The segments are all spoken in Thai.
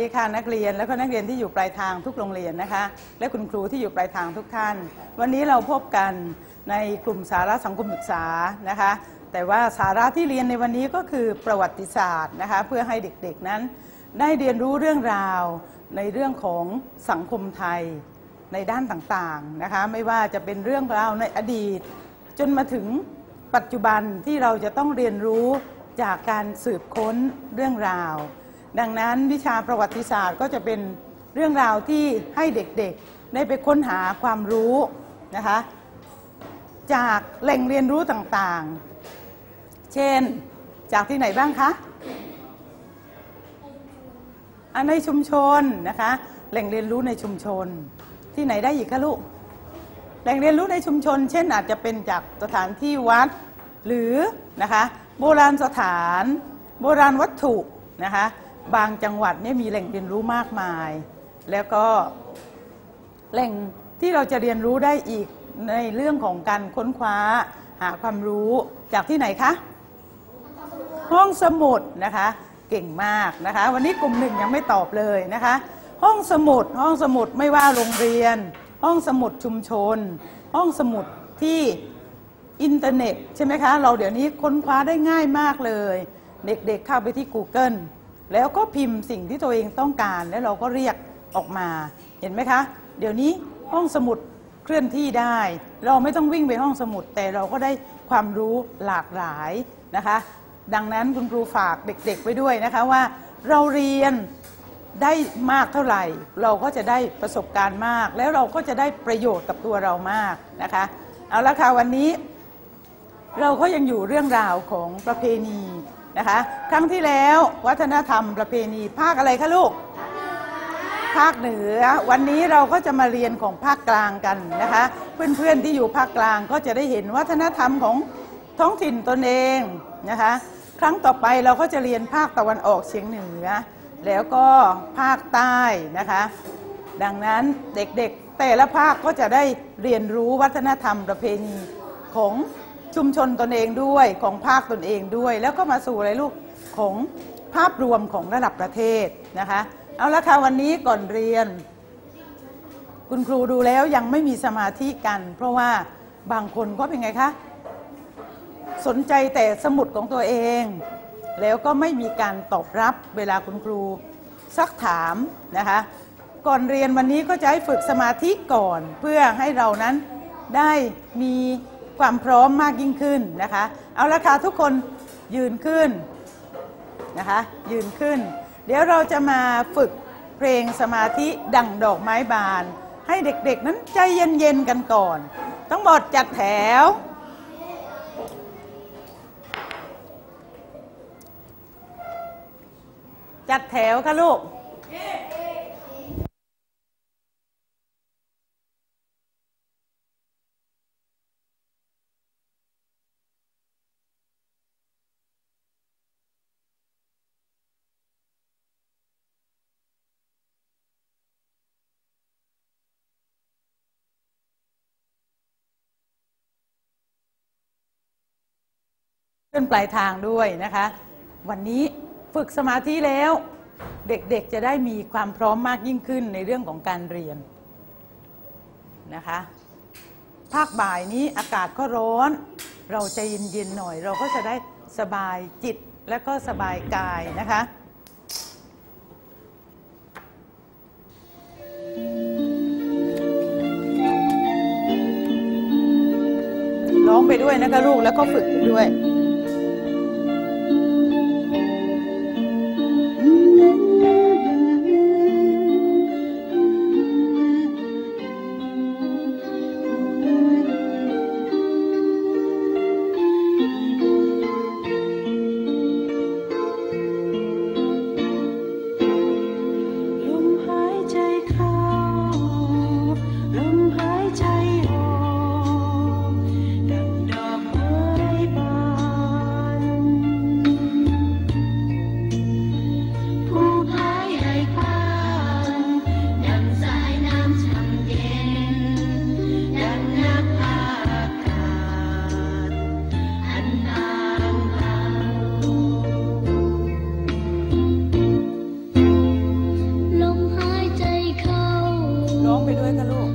ดีค่ะนักเรียนและก็นักเรียนที่อยู่ปลายทางทุกโรงเรียนนะคะ และคุณครูที่อยู่ปลายทางทุกท่าน วันนี้เราพบกันในกลุ่มสาระสังคมศึกษานะคะ แต่ว่าสาระที่เรียนในวันนี้ก็คือประวัติศาสตร์นะคะเพื่อให้เด็กๆนั้น ได้เรียนรู้เรื่องราวในเรื่องของสังคมไทยในด้านต่างๆนะคะ ไม่ว่าจะเป็นเรื่องราวในอดีต จนมาถึงปัจจุบันที่เราจะต้องเรียนรู้จากการสืบค้นเรื่องราว ดังนั้นวิชาประวัติศาสตร์ก็จะเป็นเรื่องราวที่ให้เด็กๆ ได้ไปค้นหาความรู้นะคะจากแหล่งเรียนรู้ต่างๆ เช่นจากที่ไหนบ้างคะอันในชุมชนนะคะ แหล่งเรียนรู้ในชุมชน ที่ไหนได้อีกคะลูกแหล่งเรียนรู้ในชุมชน เช่นอาจจะเป็นจากสถานที่วัด หรือนะคะโบราณสถาน โบราณวัตถุนะคะ บางจังหวัดเนี่ยมีแหล่งเรียนรู้มากมาย แล้วก็แหล่งที่เราจะเรียนรู้ได้อีกในเรื่องของการค้นคว้าหาความรู้จากที่ไหนคะห้องสมุดนะคะเก่งมากนะคะ วันนี้กลุ่มหนึ่งยังไม่ตอบเลยนะคะ ห้องสมุดห้องสมุดไม่ว่าโรงเรียน ห้องสมุดชุมชน ห้องสมุดที่อินเทอร์เน็ตใช่ไหมคะ เราเดี๋ยวนี้ค้นคว้าได้ง่ายมากเลย เด็กๆเเข้าไปที่ Google แล้วก็พิมพ์สิ่งที่ตัวเองต้องการแล้วเราก็เรียกออกมาเห็นไหมคะ เดี๋ยวนี้ห้องสมุดเคลื่อนที่ได้ เราไม่ต้องวิ่งไปห้องสมุด แต่เราก็ได้ความรู้หลากหลายนะคะ ดังนั้นคุณครูฝากเด็กๆไว้ด้วยนะคะว่า เราเรียนได้มากเท่าไหร่ เราก็จะได้ประสบการณ์มาก แล้วเราก็จะได้ประโยชน์กับตัวเรามากนะคะเอาละค่ะวันนี้ เราก็ยังอยู่เรื่องราวของประเพณี นะคะ ครั้งที่แล้ววัฒนธรรมประเพณีภาคอะไรคะลูก ภาคเหนือ วันนี้เราก็จะมาเรียนของภาคกลางกันนะคะ เพื่อนๆที่อยู่ภาคกลางก็จะได้เห็นวัฒนธรรมของท้องถิ่นตนเองนะคะ ครั้งต่อไปเราก็จะเรียนภาคตะวันออกเฉียงเหนือ แล้วก็ภาคใต้นะคะ ดังนั้นเด็กๆแต่ละภาคก็จะได้เรียนรู้วัฒนธรรมประเพณีของ ชุมชนตนเองด้วยของภาคตนเองด้วย แล้วก็มาสู่อะไรลูกของภาพรวมของระดับประเทศนะคะเอาละค่ะวันนี้ก่อนเรียน คุณครูดูแล้วยังไม่มีสมาธิกัน เพราะว่าบางคนก็เป็นไงคะสนใจแต่สมุดของตัวเอง แล้วก็ไม่มีการตอบรับเวลาคุณครูซักถามนะคะก่อนเรียนวันนี้ก็จะให้ฝึกสมาธิก่อน เพื่อให้เรานั้นได้มี ความพร้อมมากยิ่งขึ้นนะคะ เอาละค่ะทุกคนยืนขึ้นนะคะ ยืนขึ้น เดี๋ยวเราจะมาฝึกเพลงสมาธิดั่งดอกไม้บาน ให้เด็กๆนั้นใจเย็นๆกันก่อน ต้องบอดจัดแถวจัดแถวค่ะลูก ขึ้นปลายทางด้วยนะคะ วันนี้ฝึกสมาธิแล้ว เด็กๆจะได้มีความพร้อมมากยิ่งขึ้นในเรื่องของการเรียนนะคะภาคบ่ายนี้อากาศก็ร้อน เราใจเย็นๆหน่อย เราก็จะได้สบายจิตและก็สบายกายนะคะร้องไปด้วยนะคะลูกแล้วก็ฝึกด้วย ไปด้วยกันลูก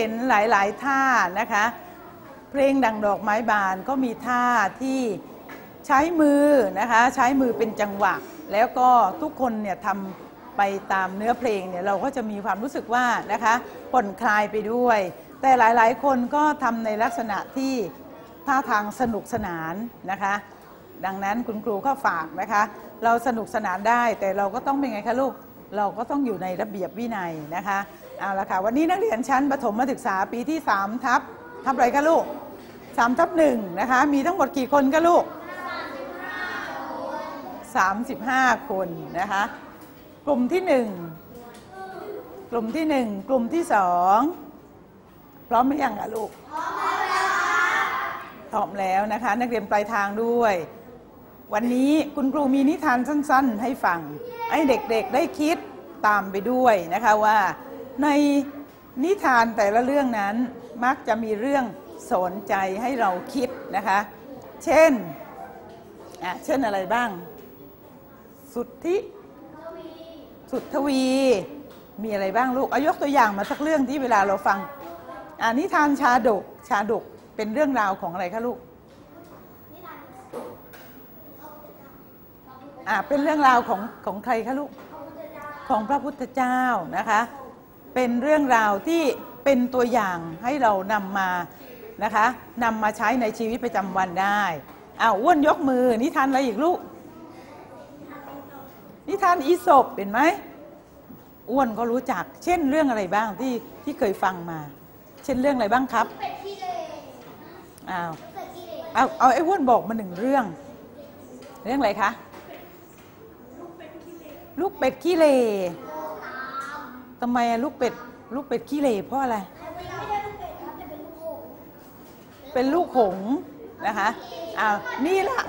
เห็นหลาย ๆ ท่านะคะ เพลงดังดอกไม้บานก็มีท่าที่ใช้มือนะคะ ใช้มือเป็นจังหวะ แล้วก็ทุกคนเนี่ยทำไปตามเนื้อเพลงเนี่ยเราก็จะมีความรู้สึกว่านะคะผ่อนคลายไปด้วย แต่หลาย ๆ คนก็ทำในลักษณะที่ท่าทางสนุกสนานนะคะ ดังนั้นคุณครูก็ฝากนะคะ เราสนุกสนานได้แต่เราก็ต้องเป็นไงคะลูกเราก็ต้องอยู่ในระเบียบวินัยนะคะ เอาละค่ะ วันนี้นักเรียนชั้นประถมศึกษาปีที่ 3 ทับทับอะไรคะลูก3ทับหนึ่งนะคะ มีทั้งหมดกี่คนคะลูก 35 คนนะคะ กลุ่มที่ 1 กลุ่มที่ 1 กลุ่มที่ 2 พร้อมหรือยังอะลูกพร้อมแล้วนะคะ นักเรียนปลายทางด้วย วันนี้คุณครูมีนิทานสั้น ๆ ให้ฟัง ให้เด็กๆได้คิดตามไปด้วยนะคะว่า ในนิทานแต่ละเรื่องนั้นมักจะมีเรื่องสนใจให้เราคิดนะคะ เช่นอะเช่นอะไรบ้าง สุทธิสุทธวี มีอะไรบ้างลูกอายกตัวอย่างมาสักเรื่องที่เวลาเราฟังอ่านิทานชาดกชาดกเป็นเรื่องราวของอะไรคะลูกอ่าเป็นเรื่องราวของของใครคะลูกของพระพุทธเจ้านะคะ เป็นเรื่องราวที่เป็นตัวอย่างให้เรานำมานะคะนำมาใช้ในชีวิตประจำวันได้อ้าวอ้วนยกมือนิทานอะไรอีกลูก นิทานอีสปเป็นไหมอ้วนก็รู้จัก เช่นเรื่องอะไรบ้างที่ที่เคยฟังมา เช่นเรื่องอะไรบ้างครับอ้าวเอาเอาไอ้อ้วนบอกมาหนึ่งเรื่อง เรื่องอะไรคะ ลูกเป็ดขี้เหร่ ทำไมลูกเป็ดลูกเป็ดขี้เหร่เพราะอะไร เป็นลูกหงนะคะอ้าวนี่แหละ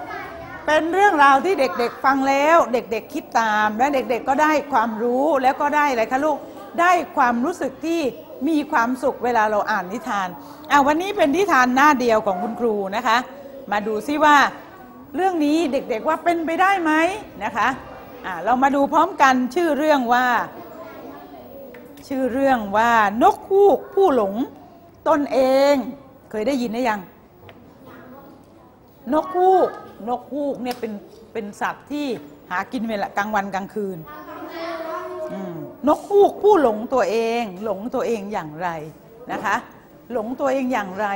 เป็นเรื่องราวที่เด็กๆฟังแล้ว เด็กๆคิดตามและเด็กๆก็ได้ความรู้แล้วก็ได้อะไรคะลูกได้ความรู้สึกที่มีความสุขเวลาเราอ่านนิทานอ่าวันนี้เป็นนิทานหน้าเดียวของคุณครูนะคะ มาดูซิว่า เรื่องนี้เด็กๆว่าเป็นไปได้ไหมนะคะอ่าเรามาดูพร้อมกันชื่อเรื่องว่า ชื่อเรื่องว่านกคูกผู้หลงตนเอง เคยได้ยินหรือยัง นกคูก นกคูกเนี่ยเป็นเป็นสัตว์ที่หากินเวลากลางวันกลางคืนอืมนกคูกผู้หลงตัวเอง หลงตัวเองอย่างไรนะคะ หลงตัวเองอย่างไร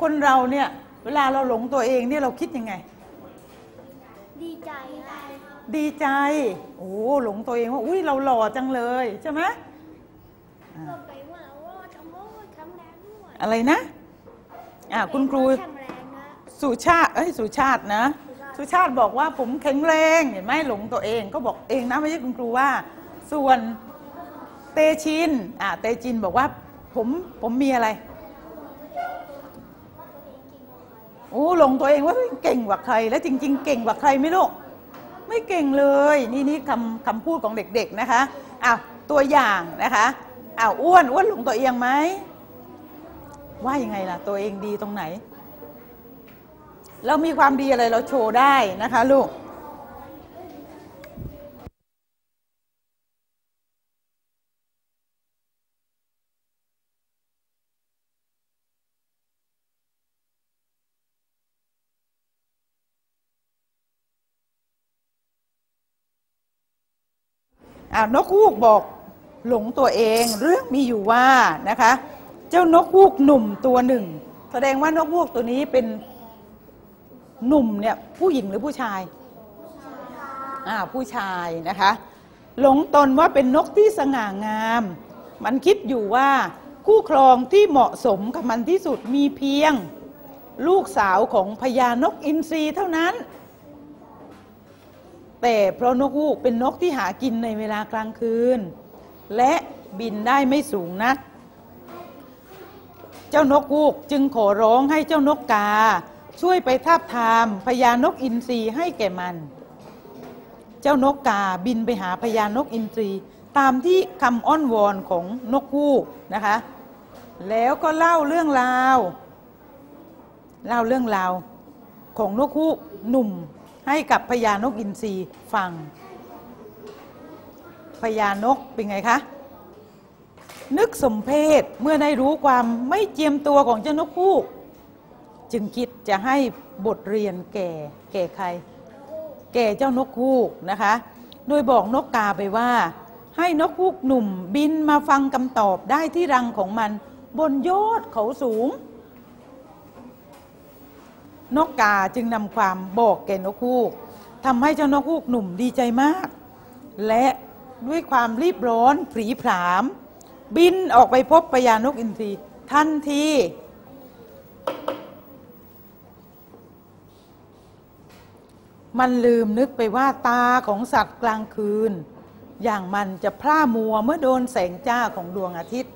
คนเราเนี่ยเวลาเราหลงตัวเองเนี่ยเราคิดยังไง ดีใจครับดีใจโอ้หลงตัวเองว่าอุ้ยเราหล่อจังเลยใช่ไหมอ่า ก็ไปว่าว่าทำโอ้ยทำแรงด้วยอะไรนะอ่าคุณครูแข็งแรงนะสุชาติเอ้ยสุชาตินะ สุชาติบอกว่าผมแข็งแรงเห็นไหมหลงตัวเองก็บอกเองนะไม่ใช่คุณครูว่า ส่วนเตชินอ่าเตชินบอกว่าผมผมมีอะไรโอ้หลงตัวเองว่าเก่งกว่าใคร แล้วจริง ๆ เก่งกว่าใครไหม่รู้ไม่เก่งเลย นี่นี่คำคำพูดของเด็กๆนะคะอ้าวตัวอย่างนะคะ อ้าวอ้วนอ้วนหลงตัวเองไหมว่ายังไงล่ะ ตัวเองดีตรงไหน เรามีความดีอะไรเราโชว์ได้นะคะลูกอ่านกฮูกบอก หลงตัวเองเรื่องมีอยู่ว่านะคะ เจ้านกฮูกหนุ่มตัวหนึ่ง แสดงว่านกฮูกตัวนี้เป็นหนุ่มเนี่ยผู้หญิงหรือผู้ชายอ่าผู้ชายนะคะ หลงตนว่าเป็นนกที่สง่างาม มันคิดอยู่ว่าคู่ครองที่เหมาะสมกับมันที่สุดมีเพียง ลูกสาวของพญานกอินทรีเท่านั้น แต่เพราะนกฮูกเป็นนกที่หากินในเวลากลางคืน และบินได้ไม่สูงนัก เจ้านกฮูกจึงขอร้องให้เจ้านกกา ช่วยไปทาบทามพญานกอินทรีให้แก่มัน เจ้านกกาบินไปหาพญานกอินทรีตามที่คำอ้อนวอนของนกฮูกนะคะ แล้วก็เล่าเรื่องราวเล่าเรื่องราวของนกฮูกหนุ่มให้กับพญานกอินทรีฟัง พญานกเป็นไงคะ นึกสมเพศเมื่อได้รู้ความไม่เจียมตัวของเจ้านกฮูกจึงคิดจะให้บทเรียนแก่ แก่ใคร แก่เจ้านกฮูกนะคะ โดยบอกนกกาไปว่า ให้นกฮูกหนุ่มบินมาฟังคำตอบได้ที่รังของมันบนยอดเขาสูง นกกาจึงนำความบอกแก่นกฮูกทำให้เจ้านกฮูกหนุ่มดีใจมาก และ ด้วยความรีบร้อนผรีผาม บินออกไปพบพญานกอินทรีทันที มันลืมนึกไปว่าตาของสัตว์กลางคืน อย่างมันจะพร่ามัวเมื่อโดนแสงจ้าของดวงอาทิตย์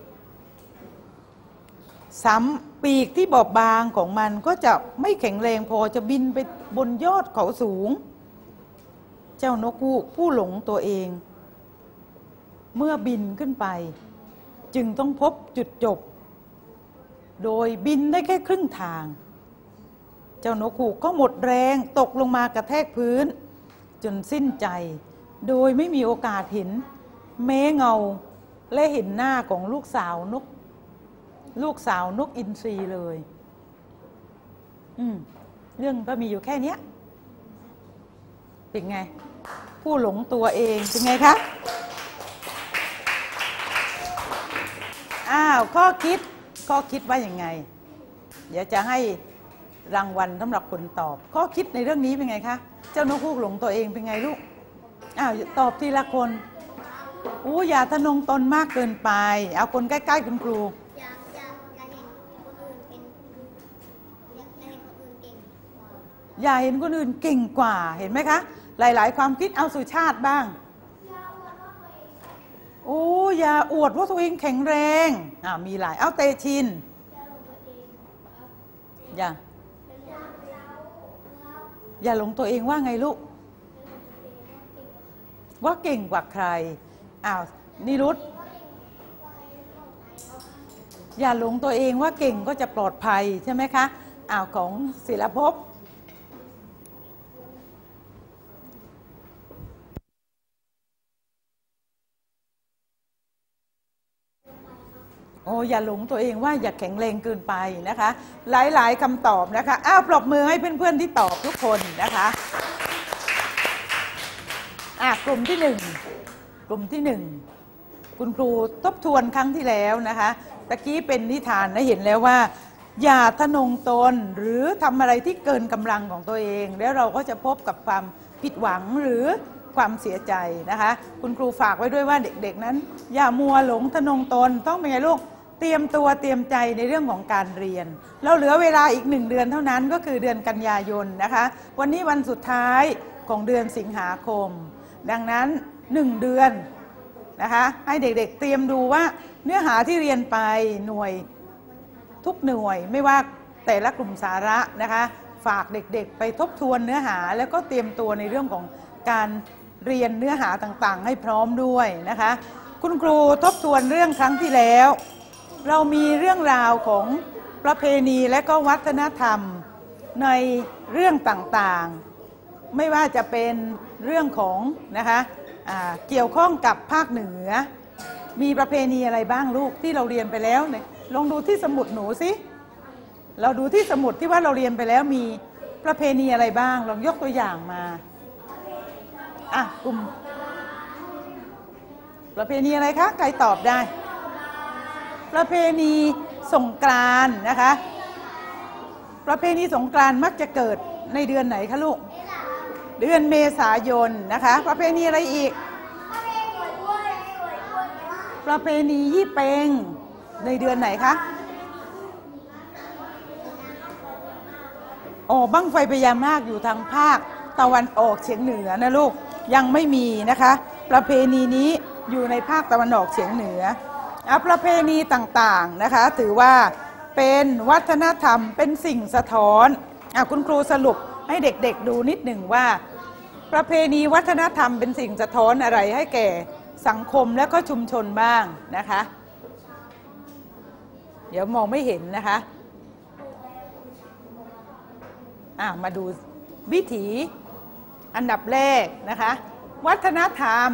ซ้ำปีกที่บอบบางของมันก็จะไม่แข็งแรงพอจะบินไปบนยอดเขาสูง เจ้านกฮูกผู้หลงตัวเอง เมื่อบินขึ้นไป จึงต้องพบจุดจบ โดยบินได้แค่ครึ่งทาง เจ้านกฮูกก็หมดแรงตกลงมากระแทกพื้น จนสิ้นใจ โดยไม่มีโอกาสเห็น แม้เงาและเห็นหน้าของลูกสาวนก ลูกสาวนกอินทรีเลย อืมเรื่องก็มีอยู่แค่นี้เป็นไง ผู้หลงตัวเองเป็นไงคะ อ้าวข้อคิดข้อคิดว่าอย่างไง เดี๋ยวจะให้รางวัลสำหรับคนตอบ ข้อคิดในเรื่องนี้เป็นไงคะ เจ้านกฮูกหลงตัวเองเป็นไงลูกอ้าวตอบทีละคนอู้อย่าทะนงตนมากเกินไป เอาคนใกล้ๆคุณครูอยากอยากอยากเห็นคนอื่นเป็นอยากอยาเห็นคนอื่นเก่งกว่าอย่าเห็นคนอื่นเก่งกว่าเห็นไหมคะ หลาย ๆ ความคิดเอาสุชาติบ้าง โอ้อย่าอวดว่าตัวเองแข็งแรงอ่ามีหลายเอาเตชินอย่าอย่าหลงตัวเองว่าไงลูก ว่าเก่งกว่าใครอ้าวนิรุตอย่าหลงตัวเองว่าเก่งก็จะปลอดภัยใช่ไหมคะอ้าวของศิลภพ อย่าหลงตัวเองว่าอย่าแข็งแรงเกินไปนะคะ หลายๆคำตอบนะคะอ้าวปรบมือให้เพื่อนๆที่ตอบทุกคนนะคะอะกลุ่มที่หนึ่งกลุ่มที่หนึ่งคุณครูทบทวนครั้งที่แล้วนะคะตะกี้เป็นนิทานนะเห็นแล้วว่า อย่าทะนงตนหรือทำอะไรที่เกินกำลังของตัวเอง แล้วเราก็จะพบกับความผิดหวังหรือความเสียใจนะคะ คุณครูฝากไว้ด้วยว่าเด็กๆนั้น อย่ามัวหลงทะนงตนต้องเป็นไงลูก ตรียมตัวเตรียมใจในเรื่องของการเรียนเราเหลือเวลาอีกหนึ่งเดือนเท่านั้นก็คือเดือนกันยายนนะคะ วันนี้วันสุดท้ายของเดือนสิงหาคม ดังนั้นหนึ่งเดือนนะคะให้เด็กๆเตรียมดูว่าเนื้อหาที่เรียนไปหน่วยทุกหน่วยไม่ว่าแต่ละกลุ่มสาระนะคะ ฝากเด็กๆ ไปทบทวนเนื้อหาแล้วก็เตรียมตัวในเรื่องของการเรียนเนื้อหาต่างๆ ให้พร้อมด้วยนะคะ คุณครูทบทวนเรื่องครั้งที่แล้ว เรามีเรื่องราวของประเพณีและก็วัฒนธรรมในเรื่องต่างๆ ไม่ว่าจะเป็นเรื่องของนะคะอ่าเกี่ยวข้องกับภาคเหนือ มีประเพณีอะไรบ้างลูกที่เราเรียนไปแล้วเนี่ยลองดูที่สมุดหนูสิเราดูที่สมุดที่ว่าเราเรียนไปแล้วมีประเพณีอะไรบ้างลองยกตัวอย่างมาอะกลุ่มประเพณีอะไรคะใครตอบได้ ประเพณีสงกรานนะคะ ประเพณีสงกรานมักจะเกิดในเดือนไหนคะลูก เดือนเมษายนนะคะ ประเพณีอะไรอีก ประเพณียี่เปงในเดือนไหนคะโอ้บั้งไฟพญานาคอยู่ทางภาคตะวันออกเฉียงเหนือนะลูกยังไม่มีนะคะ ประเพณีนี้อยู่ในภาคตะวันออกเฉียงเหนือ ประเพณีต่างๆนะคะ ถือว่าเป็นวัฒนธรรมเป็นสิ่งสะท้อนอะคุณครูสรุปให้เด็กๆดูนิดหนึ่งว่า ประเพณีวัฒนธรรมเป็นสิ่งสะท้อนอะไรให้แก่สังคมและก็ชุมชนบ้างนะคะ เดี๋ยวมองไม่เห็นนะคะอะมาดูวิถีอันดับแรกนะคะ วัฒนธรรม